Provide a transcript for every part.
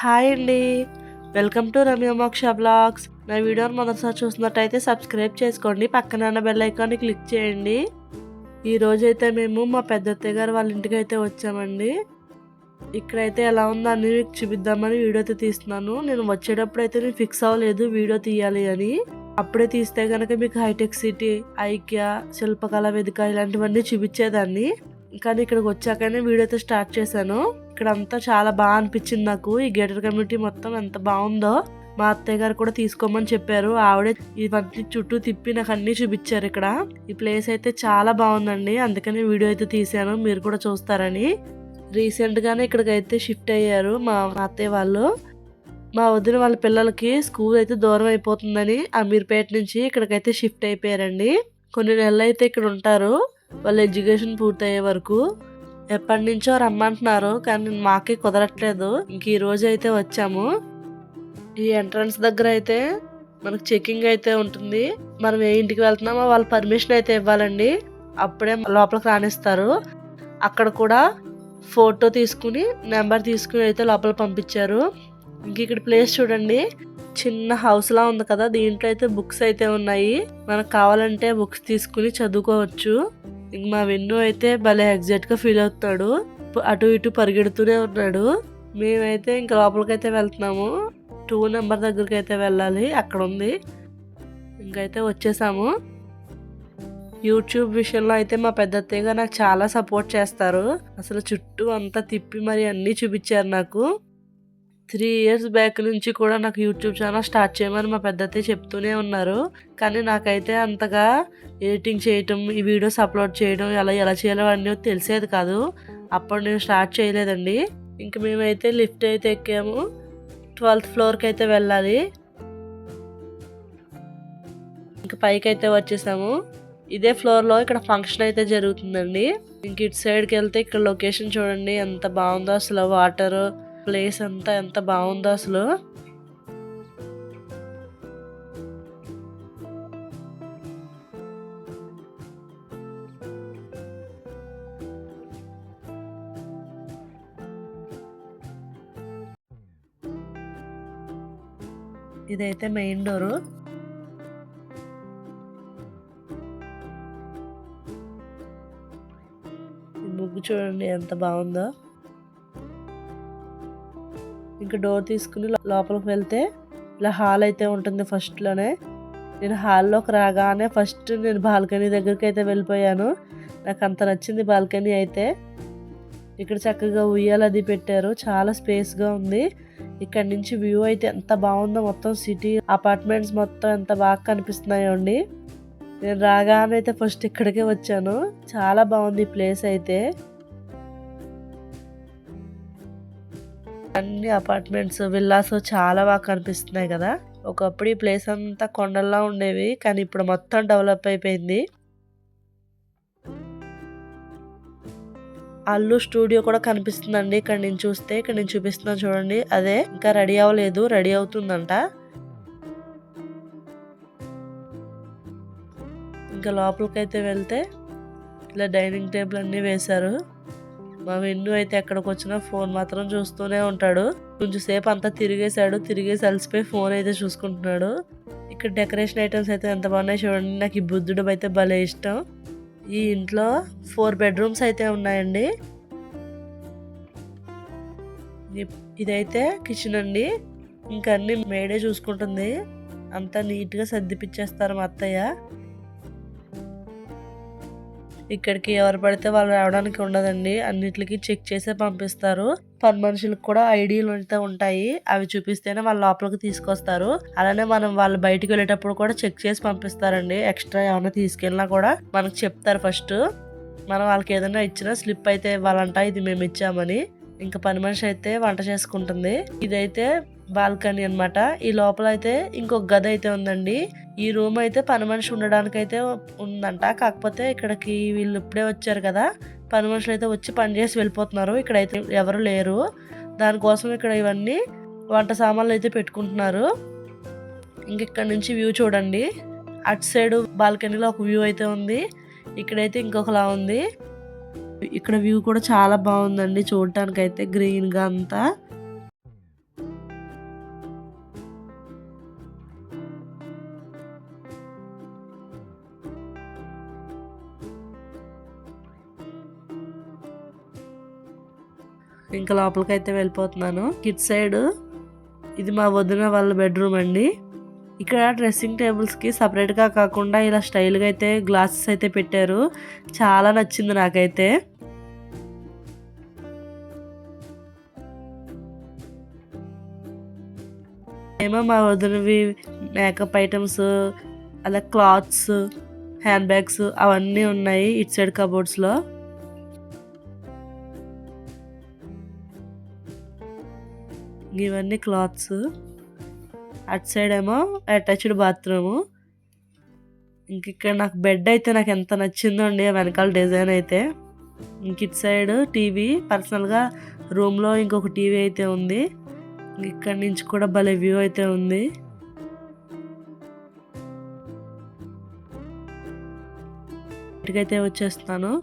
Hi అండి. Welcome to Ramya మోక్ష blogs. నా వీడియోని మొదటిసారి చూసినట్టయితే సబ్స్క్రైబ్ చేసుకోండి. పక్కన ఉన్న బెల్ ఐకాన్ని క్లిక్ చేయండి. ఈ రోజైతే మేము మా పెద్ద గారు వాళ్ళ ఇంటికి అయితే వచ్చామండి. ఇక్కడైతే ఎలా ఉందో అన్ని మీకు చూపిద్దామని వీడియో అయితే తీస్తున్నాను. నేను వచ్చేటప్పుడు అయితే నేను ఫిక్స్ అవ్వలేదు వీడియో తీయాలి అని. అప్పుడే తీస్తే కనుక మీకు హైటెక్ సిటీ ఐక్య శిల్పకళ వేదిక ఇలాంటివన్నీ చూపించేదాన్ని. కానీ ఇక్కడికి వచ్చాకనే వీడియో అయితే స్టార్ట్ చేశాను. ఇక్కడ అంతా చాలా బాగా అనిపించింది నాకు. ఈ గేటర్ కమ్యూనిటీ మొత్తం ఎంత బాగుందో మా అత్తయ్య గారు కూడా తీసుకోమని చెప్పారు. ఆవిడే ఇవన్నీ చుట్టూ తిప్పి నాకు అన్ని చూపించారు ఇక్కడ. ఈ ప్లేస్ అయితే చాలా బాగుందండి. అందుకని వీడియో అయితే తీసాను మీరు కూడా చూస్తారని. రీసెంట్గానే ఇక్కడికైతే ఇక్కడికి అయితే షిఫ్ట్ అయ్యారు మా అత్తయ్య వాళ్ళు. మా వదిన వాళ్ళ పిల్లలకి స్కూల్ అయితే దూరం అయిపోతుందని అమీర్పేట నుంచి ఇక్కడికైతే షిఫ్ట్ అయిపోయారండి. కొన్ని నెలలు అయితే ఇక్కడ ఉంటారు. వాళ్ళ ఎడ్యుకేషన్ పూర్తయ్యే వరకు. ఎప్పటి నుంచో రమ్మంటున్నారు కానీ మాకే కుదరట్లేదు. ఇంక ఈ రోజు అయితే వచ్చాము. ఈ ఎంట్రన్స్ దగ్గర అయితే మనకు చెకింగ్ అయితే ఉంటుంది. మనం ఏ ఇంటికి వెళ్తున్నామో వాళ్ళ పర్మిషన్ అయితే ఇవ్వాలండి. అప్పుడే లోపలికి రాణిస్తారు అక్కడ కూడా ఫోటో తీసుకుని నెంబర్ తీసుకుని అయితే లోపల పంపించారు. ఇంక ఇక్కడ ప్లేస్ చూడండి. చిన్న హౌస్ లా ఉంది కదా దీంట్లో అయితే బుక్స్ అయితే ఉన్నాయి. మనకు కావాలంటే బుక్స్ తీసుకుని చదువుకోవచ్చు. ఇంక మా విన్ను అయితే భలే ఎగ్జాక్ట్గా ఫీల్ అవుతాడు అటు ఇటు పరిగెడుతూనే ఉన్నాడు. మేమైతే ఇంక లోపలికైతే వెళ్తున్నాము. టూ నెంబర్ దగ్గరికి అయితే వెళ్ళాలి. అక్కడ ఉంది ఇంకైతే వచ్చేసాము. యూట్యూబ్ విషయంలో అయితే మా పెద్ద అత్తయ్యగా నాకు చాలా సపోర్ట్ చేస్తారు. అసలు చుట్టూ అంతా తిప్పి మరి అన్నీ చూపించారు నాకు. త్రీ ఇయర్స్ బ్యాక్ నుంచి కూడా నాకు యూట్యూబ్ ఛానల్ స్టార్ట్ చేయమని మా పెద్దతే చెప్తూనే ఉన్నారు. కానీ నాకైతే అంతగా ఎడిటింగ్ చేయటం ఈ వీడియోస్ అప్లోడ్ చేయడం ఎలా ఎలా చేయాలో అన్నీ తెలిసేది కాదు. అప్పుడు నేను స్టార్ట్ చేయలేదండి. ఇంక మేమైతే లిఫ్ట్ అయితే ఎక్కాము. ట్వెల్త్ ఫ్లోర్కి అయితే వెళ్ళాలి. ఇంక పైకి అయితే వచ్చేసాము. ఇదే ఫ్లోర్లో ఇక్కడ ఫంక్షన్ అయితే జరుగుతుందండి. ఇంక ఇటు సైడ్కి వెళ్తే ఇక్కడ లొకేషన్ చూడండి ఎంత బాగుందో అసలు వాటర్. ప్లేస్ అంతా ఎంత బాగుందో అసలు. ఇదైతే మెయిన్ డోరు. ముగ్గు చూడండి ఎంత బాగుందో. ఇంకా డోర్ తీసుకుని లోపలికి వెళ్తే ఇలా హాల్ అయితే ఉంటుంది ఫస్ట్లోనే నేను హాల్లోకి రాగానే ఫస్ట్ నేను బాల్కనీ దగ్గరికి అయితే వెళ్ళిపోయాను. నాకు అంత నచ్చింది బాల్కనీ అయితే. ఇక్కడ చక్కగా ఉయ్యాలు అది పెట్టారు. చాలా స్పేస్గా ఉంది. ఇక్కడ నుంచి వ్యూ అయితే ఎంత బాగుందో మొత్తం సిటీ అపార్ట్మెంట్స్ మొత్తం ఎంత బాగా కనిపిస్తున్నాయో అండి. నేను రాగానే అయితే ఫస్ట్ ఇక్కడికే వచ్చాను. చాలా బాగుంది ఈ ప్లేస్ అయితే. అన్ని అపార్ట్మెంట్స్ విల్లాస్ చాలా బాగా కనిపిస్తున్నాయి కదా. ఒకప్పుడు ఈ ప్లేస్ అంతా కొండల్లా ఉండేవి కానీ ఇప్పుడు మొత్తం డెవలప్ అయిపోయింది. అల్లు స్టూడియో కూడా కనిపిస్తుందండి. ఇక్కడ నేను చూస్తే ఇక్కడ నేను చూపిస్తున్నాను చూడండి. అదే ఇంకా రెడీ అవ్వలేదు రెడీ అవుతుందంట. ఇంకా లోపలికైతే వెళ్తే ఇలా డైనింగ్ టేబుల్ అన్నీ వేశారు. మా వెన్ను అయితే ఎక్కడికి వచ్చినా ఫోన్ మాత్రం చూస్తూనే ఉంటాడు. కొంచెం సేపు అంతా తిరిగేశాడు. తిరిగేసి అలసిపోయి ఫోన్ అయితే చూసుకుంటున్నాడు. ఇక్కడ డెకరేషన్ ఐటమ్స్ అయితే ఎంత బాగున్నాయి చూడండి. నాకు ఈ బుద్ధుడు అయితే భలే ఇష్టం. ఈ ఇంట్లో ఫోర్ బెడ్రూమ్స్ అయితే ఉన్నాయండి. ఇదైతే కిచెన్ అండి. ఇంకా అన్ని మేడే చూసుకుంటుంది. అంతా నీట్గా సర్దిపిచ్చేస్తారు మా అత్తయ్య. ఇక్కడికి ఎవరు పడితే వాళ్ళు రావడానికి ఉండదండి. అన్నిటికి చెక్ చేసే పంపిస్తారు. పని మనుషులకు కూడా ఐడీలు అయితే ఉంటాయి. అవి చూపిస్తేనే వాళ్ళ లోపలికి తీసుకొస్తారు. అలానే మనం వాళ్ళు బయటికి వెళ్ళేటప్పుడు కూడా చెక్ చేసి పంపిస్తారండి. ఎక్స్ట్రా ఏమైనా తీసుకెళ్ళినా కూడా మనకు చెప్తారు ఫస్ట్. మనం వాళ్ళకి ఏదైనా ఇచ్చినా స్లిప్ అయితే ఇవ్వాలంట ఇది మేము ఇచ్చామని. ఇంకా పని మనిషి అయితే వంట చేసుకుంటుంది. ఇదైతే బాల్కనీ అనమాట ఈ లోపల అయితే ఇంకొక గది అయితే ఉందండి. ఈ రూమ్ అయితే పని మనిషి ఉండడానికి అయితే ఉందంట. కాకపోతే ఇక్కడికి వీళ్ళు ఇప్పుడే వచ్చారు కదా. పని మనుషులు అయితే వచ్చి పని చేసి వెళ్ళిపోతున్నారు. ఇక్కడైతే ఎవరు లేరు. దానికోసం ఇక్కడ ఇవన్నీ వంట సామాన్లు అయితే పెట్టుకుంటున్నారు. ఇంకిక్కడ నుంచి వ్యూ చూడండి. అటు సైడ్ బాల్కనీలో ఒక వ్యూ అయితే ఉంది. ఇక్కడైతే ఇంకొకలా ఉంది. ఇక్కడ వ్యూ కూడా చాలా బాగుందండి చూడటానికి అయితే గ్రీన్గా అంతా. ఇంకా లోపలికి అయితే వెళ్ళిపోతున్నాను. Kid side. ఇది మా వదిన వాళ్ళ బెడ్రూమ్ అండి. ఇక్కడ డ్రెస్సింగ్ టేబుల్స్కి సపరేట్గా కాకుండా ఇలా స్టైల్గా అయితే గ్లాసెస్ అయితే పెట్టారు. చాలా నచ్చింది నాకైతే. ఏమో మా వదినవి మేకప్ ఐటమ్స్ అలా క్లాత్స్ హ్యాండ్ బ్యాగ్స్ అవన్నీ ఉన్నాయి ఇట్ సైడ్ కబోర్డ్స్లో. ఇవన్నీ క్లాత్స్. అటు సైడ్ ఏమో అటాచ్డ్ బాత్రూము. ఇంక ఇక్కడ నాకు బెడ్ అయితే నాకు ఎంత నచ్చిందో అండి వెనకాల డిజైన్ అయితే. ఇంక ఇటు సైడ్ టీవీ పర్సనల్గా రూమ్లో ఇంకొక టీవీ అయితే ఉంది. ఇక్కడి నుంచి కూడా భలే వ్యూ అయితే ఉంది. ఇంటికైతే వచ్చేస్తాను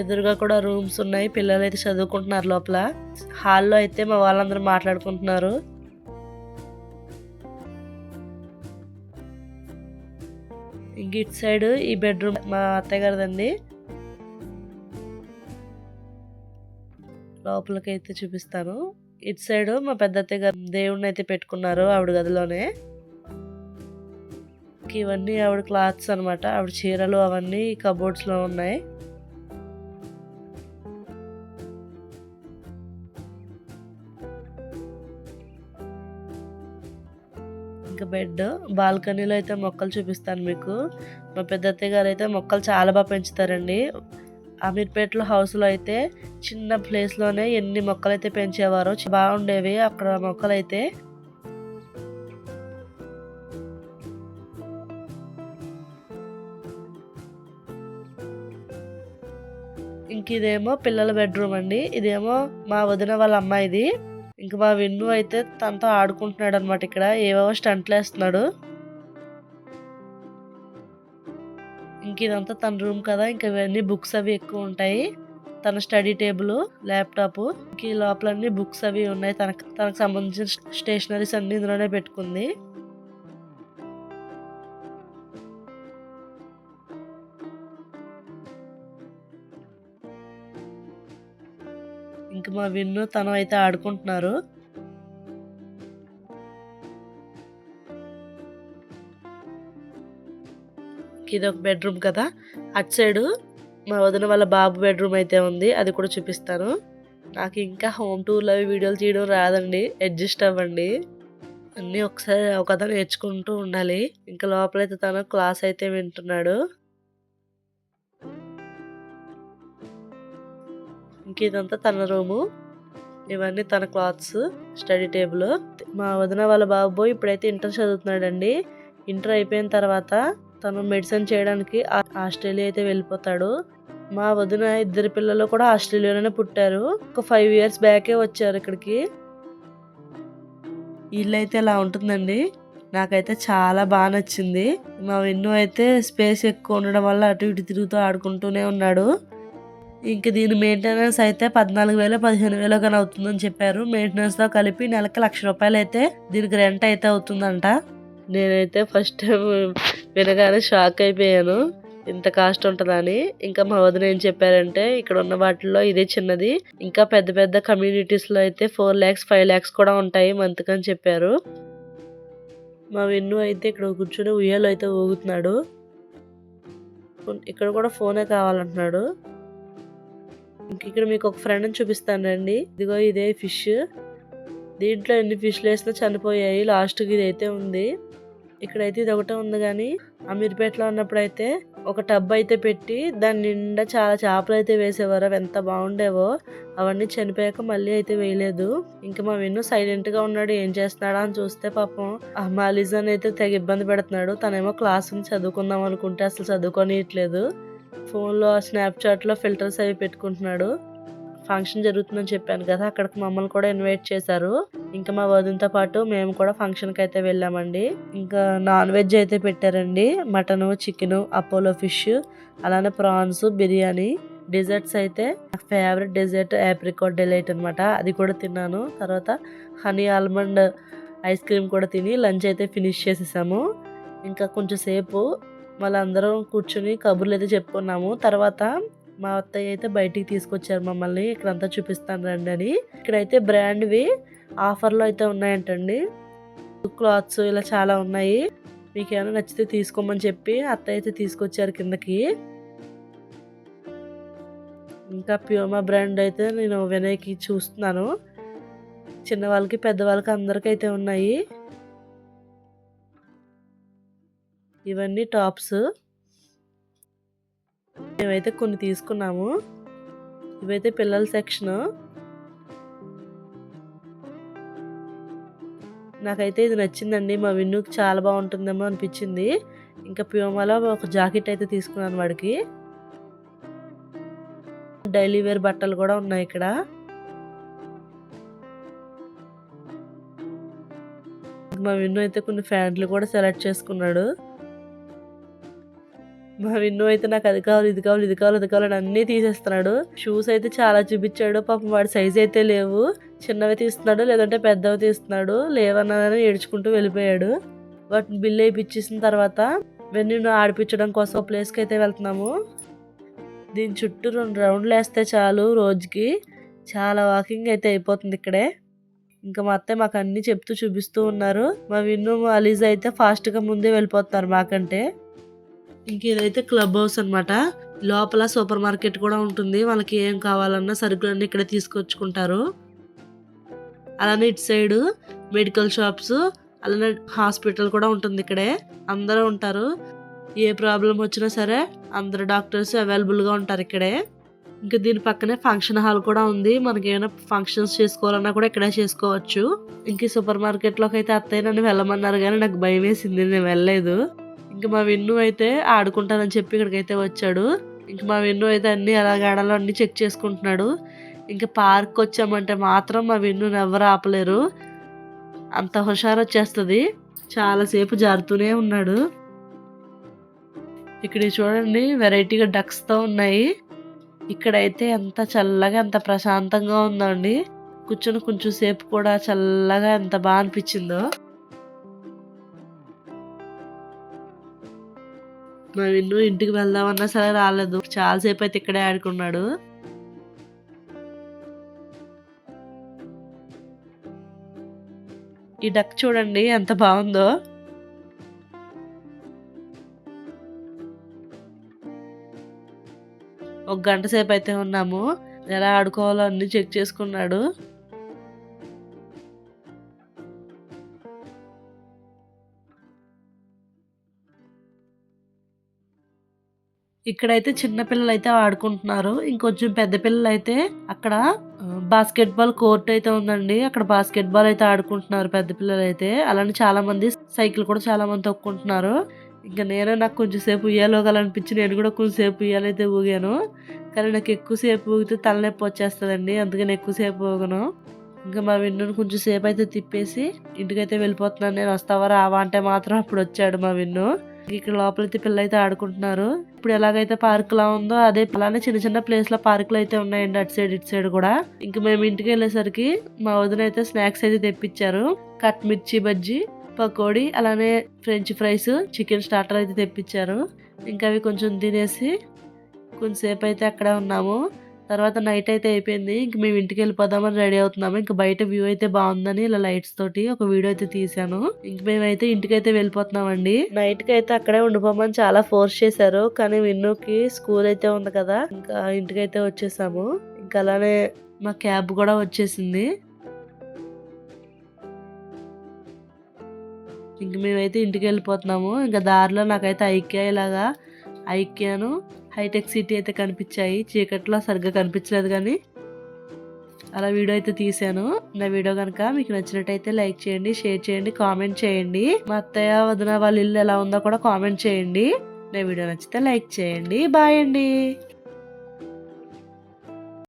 ఎదురుగా కూడా రూమ్స్ ఉన్నాయి. పిల్లలు అయితే చదువుకుంటున్నారు లోపల. హాల్లో అయితే మా వాళ్ళందరూ మాట్లాడుకుంటున్నారు. గిట్ ఇటు సైడ్ ఈ బెడ్రూమ్ మా అత్తయ్య గారిదండి లోపలికి అయితే చూపిస్తాను. ఇటు సైడ్ మా పెద్ద అత్తయ్య గారు దేవుడిని అయితే పెట్టుకున్నారు ఆవిడ గదిలోనే. ఇవన్నీ ఆవిడ క్లాత్స్ అన్నమాట. ఆవిడ చీరలు అవన్నీ కబోర్డ్స్లో ఉన్నాయి. ఇంకా బెడ్ బాల్కనీలో అయితే మొక్కలు చూపిస్తాను మీకు. మా పెద్దత్తయ్య గారు అయితే మొక్కలు చాలా బాగా పెంచుతారండి. అమీర్పేటలో హౌస్లో అయితే చిన్న ప్లేస్లోనే ఎన్ని మొక్కలు అయితే పెంచేవారో బాగుండేవి అక్కడ మొక్కలు అయితే ఇంక ఇదేమో పిల్లల బెడ్రూమ్ అండి. ఇదేమో మా వదిన వాళ్ళ అమ్మాయిది. ఇంక మా విన్ను అయితే తనతో ఆడుకుంటున్నాడు అనమాట ఇక్కడ. ఏవేవో స్టంట్లు వేస్తున్నాడు. ఇంక ఇదంతా తన రూమ్ కదా ఇంక ఇవన్నీ బుక్స్ అవి ఎక్కువ ఉంటాయి. తన స్టడీ టేబుల్ ల్యాప్టాప్ ఇంక ఈ లోపలన్నీ బుక్స్ అవి ఉన్నాయి. తనకు తనకు సంబంధించిన స్టేషనరీస్ అన్ని ఇందులోనే పెట్టుకుంది. ఇంక మా విన్ను తను అయితే ఆడుకుంటున్నారు ఇది ఒక బెడ్రూమ్ కదా. అటు సైడు మా వదిన వాళ్ళ బాబు బెడ్రూమ్ అయితే ఉంది. అది కూడా చూపిస్తాను. నాకు ఇంకా హోమ్ టూర్లు అవి వీడియోలు తీయడం రాదండి. అడ్జస్ట్ అవ్వండి. అన్నీ ఒకసారి ఒక నేర్చుకుంటూ ఉండాలి. ఇంకా లోపలైతే తను క్లాస్ అయితే వింటున్నాడు. ఇంక ఇదంతా తన రూము. ఇవన్నీ తన క్లాత్స్ స్టడీ టేబుల్. మా వదిన వాళ్ళ బాబు ఇప్పుడైతే ఇంటర్ చదువుతున్నాడండి. ఇంటర్ అయిపోయిన తర్వాత తను మెడిసిన్ చేయడానికి ఆస్ట్రేలియా అయితే వెళ్ళిపోతాడు. మా వదిన ఇద్దరు పిల్లలు కూడా ఆస్ట్రేలియాలోనే పుట్టారు. ఒక ఫైవ్ ఇయర్స్ బ్యాకే వచ్చారు ఇక్కడికి. ఇల్లు అయితే ఇలా ఉంటుందండి. నాకైతే చాలా బాగా నచ్చింది. మా విన్ను అయితే స్పేస్ ఎక్కువ ఉండడం వల్ల అటు ఇటు తిరుగుతూ ఆడుకుంటూనే ఉన్నాడు. ఇంక దీని మెయింటెనెన్స్ అయితే పద్నాలుగు వేలు పదిహేను వేలు కానీ అవుతుందని చెప్పారు. మెయింటెనెన్స్తో కలిపి నెలకి లక్ష రూపాయలు అయితే దీనికి రెంట్ అయితే అవుతుందంట. నేనైతే ఫస్ట్ టైం వినగానే షాక్ అయిపోయాను. ఇంత కాస్ట్ ఉంటుందని. ఇంకా మా వదిన ఏం చెప్పారంటే ఇక్కడ ఉన్న వాటిల్లో ఇదే చిన్నది. ఇంకా పెద్ద పెద్ద కమ్యూనిటీస్లో అయితే ఫోర్ ల్యాక్స్ ఫైవ్ ల్యాక్స్ కూడా ఉంటాయి మంత్కి అని చెప్పారు. మా విన్ను అయితే ఇక్కడ కూర్చొని ఉయ్యాలు అయితే ఊగుతున్నాడు. ఇక్కడ కూడా ఫోనే కావాలంటున్నాడు. ఇక్కడ మీకు ఒక ఫ్రెండ్ని చూపిస్తానండి. ఇదిగో ఇదే ఫిష్ దీంట్లో ఎన్ని ఫిష్లు వేసినా చనిపోయాయి. లాస్ట్కి ఇది అయితే ఉంది. ఇక్కడైతే ఇది ఒకటే ఉంది కానీ అమీర్పేటలో ఉన్నప్పుడు అయితే ఒక టబ్ అయితే పెట్టి దాని నిండా చాలా చేపలు అయితే వేసేవారు. అవి ఎంత బాగుండేవో అవన్నీ చనిపోయాక మళ్ళీ అయితే వేయలేదు. ఇంకా మా విన్ను సైలెంట్గా ఉన్నాడు. ఏం చేస్తున్నాడా అని చూస్తే పాపం ఆ మాలిజన్ అయితే తెగ ఇబ్బంది పెడుతున్నాడు. తనేమో క్లాస్ చదువుకుందాం అనుకుంటే అసలు చదువుకొనియట్లేదు. ఫోన్లో స్నాప్చాట్లో ఫిల్టర్స్ అవి పెట్టుకుంటున్నాడు. ఫంక్షన్ జరుగుతుందని చెప్పాను కదా అక్కడికి మమ్మల్ని కూడా ఇన్వైట్ చేశారు. ఇంకా మా వదినతో పాటు మేము కూడా ఫంక్షన్కి అయితే వెళ్ళామండి. ఇంకా నాన్ వెజ్ అయితే పెట్టారండి. మటను చికెను అపోలో ఫిష్ అలానే ప్రాన్స్ బిర్యానీ డెజర్ట్స్ అయితే నా ఫేవరెట్ డెజర్ట్ యాప్రికాట్ డిలైట్ అనమాట అది కూడా తిన్నాను. తర్వాత హనీ ఆల్మండ్ ఐస్ క్రీమ్ కూడా తిని లంచ్ అయితే ఫినిష్ చేసేసాము. ఇంకా కొంచెం సేపు వాళ్ళందరం కూర్చుని కబుర్లు అయితే చెప్పుకున్నాము. తర్వాత మా అత్తయ్య అయితే బయటికి తీసుకొచ్చారు మమ్మల్ని. ఇక్కడంతా చూపిస్తాను రండి అని. ఇక్కడైతే బ్రాండ్వి ఆఫర్లో అయితే ఉన్నాయంటండి. క్లాత్స్ ఇలా చాలా ఉన్నాయి. మీకు ఏమైనా నచ్చితే తీసుకోమని చెప్పి అత్తయ్య అయితే తీసుకొచ్చారు కిందకి. ఇంకా ప్యూమా బ్రాండ్ అయితే నేను వినయ్కి చూస్తున్నాను. చిన్నవాళ్ళకి పెద్దవాళ్ళకి అందరికైతే ఉన్నాయి. ఇవన్నీ టాప్స్. మేమైతే కొన్ని తీసుకున్నాము. ఇవైతే పిల్లల సెక్షన్. నాకైతే ఇది నచ్చిందండి. మా విన్నుకి చాలా బాగుంటుందేమో అనిపించింది. ఇంకా ప్యూమాలో ఒక జాకెట్ అయితే తీసుకున్నాను వాడికి. డైలీ వేర్ బట్టలు కూడా ఉన్నాయి ఇక్కడ. మా విన్ను అయితే కొన్ని ఫ్యాంట్లు కూడా సెలెక్ట్ చేసుకున్నాడు. మా విన్ను అయితే నాకు అది కావాలి ఇది కావాలి ఇది కావాలి ఇది కావాలని అన్నీ తీసేస్తున్నాడు. షూస్ అయితే చాలా చూపించాడు. పాపం వాడి సైజ్ అయితే లేవు. చిన్నవి తీస్తున్నాడు లేదంటే పెద్దవి తీస్తున్నాడు. లేవన్నదని ఏడ్చుకుంటూ వెళ్ళిపోయాడు. వాటిని బిల్ వేయించేసిన తర్వాత వెన్ను ఆడిపించడం కోసం ప్లేస్కి అయితే వెళ్తున్నాము. దీని చుట్టూ రెండు రౌండ్లు వేస్తే చాలు రోజుకి. చాలా వాకింగ్ అయితే అయిపోతుంది ఇక్కడే. ఇంకా మా అత్తయ్య మాకు అన్నీ చెప్తూ చూపిస్తూ ఉన్నారు. మా విన్ను మా అయితే ఫాస్ట్గా ముందే వెళ్ళిపోతున్నారు మాకంటే. ఇంక ఇదైతే క్లబ్ హౌస్ అనమాట లోపల సూపర్ మార్కెట్ కూడా ఉంటుంది. వాళ్ళకి ఏం కావాలన్నా సరుకులన్నీ ఇక్కడే తీసుకొచ్చుకుంటారు. అలానే ఇటు సైడ్ మెడికల్ షాప్స్ అలానే హాస్పిటల్ కూడా ఉంటుంది ఇక్కడే. అందరూ ఉంటారు. ఏ ప్రాబ్లం వచ్చినా సరే అందరు డాక్టర్స్ అవైలబుల్గా ఉంటారు ఇక్కడే. ఇంకా దీని పక్కనే ఫంక్షన్ హాల్ కూడా ఉంది. మనకి ఏమైనా ఫంక్షన్స్ చేసుకోవాలన్నా కూడా ఇక్కడే చేసుకోవచ్చు. ఇంక సూపర్ మార్కెట్లోకి అయితే అత్తయ్య నన్ను వెళ్ళమన్నారు కానీ నాకు భయం వేసింది నేను వెళ్ళలేదు. ఇంక మా విన్ను అయితే ఆడుకుంటానని చెప్పి ఇక్కడికైతే వచ్చాడు. ఇంక మా విన్ను అయితే అన్ని ఎలా ఆడాలో అన్ని చెక్ చేసుకుంటున్నాడు. ఇంకా పార్క్ వచ్చామంటే మాత్రం మా విన్ను ఎవరు ఆపలేరు. అంత హుషారు వచ్చేస్తుంది. చాలాసేపు జారుతూనే ఉన్నాడు. ఇక్కడ చూడండి వెరైటీగా డక్స్తో ఉన్నాయి. ఇక్కడైతే ఎంత చల్లగా ఎంత ప్రశాంతంగా ఉందండి. కూర్చొని కొంచెం సేపు కూడా చల్లగా ఎంత బాగా అనిపించిందో. మా విన్ను ఇంటికి వెళ్దామన్నా సరే రాలేదు. చాలాసేపు అయితే ఇక్కడే ఆడుకున్నాడు. ఈ డక్ చూడండి ఎంత బాగుందో. ఒక గంట సేపు అయితే ఉన్నాము. ఎలా ఆడుకోవాలో అన్ని చెక్ చేసుకున్నాడు. ఇక్కడైతే చిన్న పిల్లలు అయితే ఆడుకుంటున్నారు. ఇంకొంచెం పెద్ద పిల్లలు అయితే అక్కడ బాస్కెట్ బాల్ కోర్ట్ అయితే ఉందండి. అక్కడ బాస్కెట్ బాల్ అయితే ఆడుకుంటున్నారు పెద్ద పిల్లలు అయితే అలానే చాలా మంది సైకిల్ కూడా చాలా మంది తొక్కుంటున్నారు. ఇంకా నేను నాకు కొంచెం సేపు ఉయ్యాలోగాలనిపించి నేను కూడా కొంచెంసేపు ఉయ్యాలైతే ఊగాను. కానీ నాకు ఎక్కువసేపు ఊగితే తలనొప్పి వచ్చేస్తుందండి. అందుకని ఎక్కువసేపు ఊగను. ఇంకా మా విన్నును కొంచెం సేపు అయితే తిప్పేసి ఇంటికైతే వెళ్ళిపోతున్నాను. నేను వస్తావా రావా అంటే మాత్రం అప్పుడు వచ్చాడు మా విన్ను. ఇక్కడ లోపలైతే పిల్లలు అయితే ఆడుకుంటున్నారు. ఇప్పుడు ఎలాగైతే పార్క్ లా ఉందో అదే అలానే చిన్న చిన్న ప్లేస్లో పార్కులు అయితే ఉన్నాయండి అటు సైడ్ ఇటు సైడ్ కూడా. ఇంకా మేము ఇంటికి వెళ్ళేసరికి మా వదిన అయితే స్నాక్స్ అయితే తెప్పించారు. కట్ మిర్చి బజ్జీ పకోడీ అలానే ఫ్రెంచ్ ఫ్రైస్ చికెన్ స్టార్టర్ అయితే తెప్పించారు. ఇంకా అవి కొంచెం తినేసి కొంచెంసేపు అయితే అక్కడ ఉన్నాము. తర్వాత నైట్ అయితే అయిపోయింది. ఇంక మేము ఇంటికి వెళ్ళిపోదామని రెడీ అవుతున్నాము. ఇంకా బయట వ్యూ అయితే బాగుందని ఇలా లైట్స్ తోటి ఒక వీడియో అయితే తీసాను ఇంక మేమైతే ఇంటికి అయితే వెళ్ళిపోతున్నామండి. నైట్కి అయితే అక్కడే ఉండిపోమని చాలా ఫోర్స్ చేశారు. కానీ విన్నుకి స్కూల్ అయితే ఉంది కదా ఇంకా ఇంటికైతే వచ్చేసాము. ఇంకా అలానే మా క్యాబ్ కూడా వచ్చేసింది. ఇంక మేమైతే ఇంటికి వెళ్ళిపోతున్నాము. ఇంకా దారిలో నాకైతే ఐక్య ఇలాగా ఐక్యాను హైటెక్ సిటీ అయితే కనిపించాయి. చీకట్లో సరిగ్గా కనిపించలేదు కానీ అలా వీడియో అయితే తీసాను నా వీడియో కనుక మీకు నచ్చినట్టయితే లైక్ చేయండి షేర్ చేయండి కామెంట్ చేయండి. మా అత్తయ్య వదిన వాళ్ళ ఇల్లు ఎలా ఉందో కూడా కామెంట్ చేయండి. నా వీడియో నచ్చితే లైక్ చేయండి. బాయ్ అండి.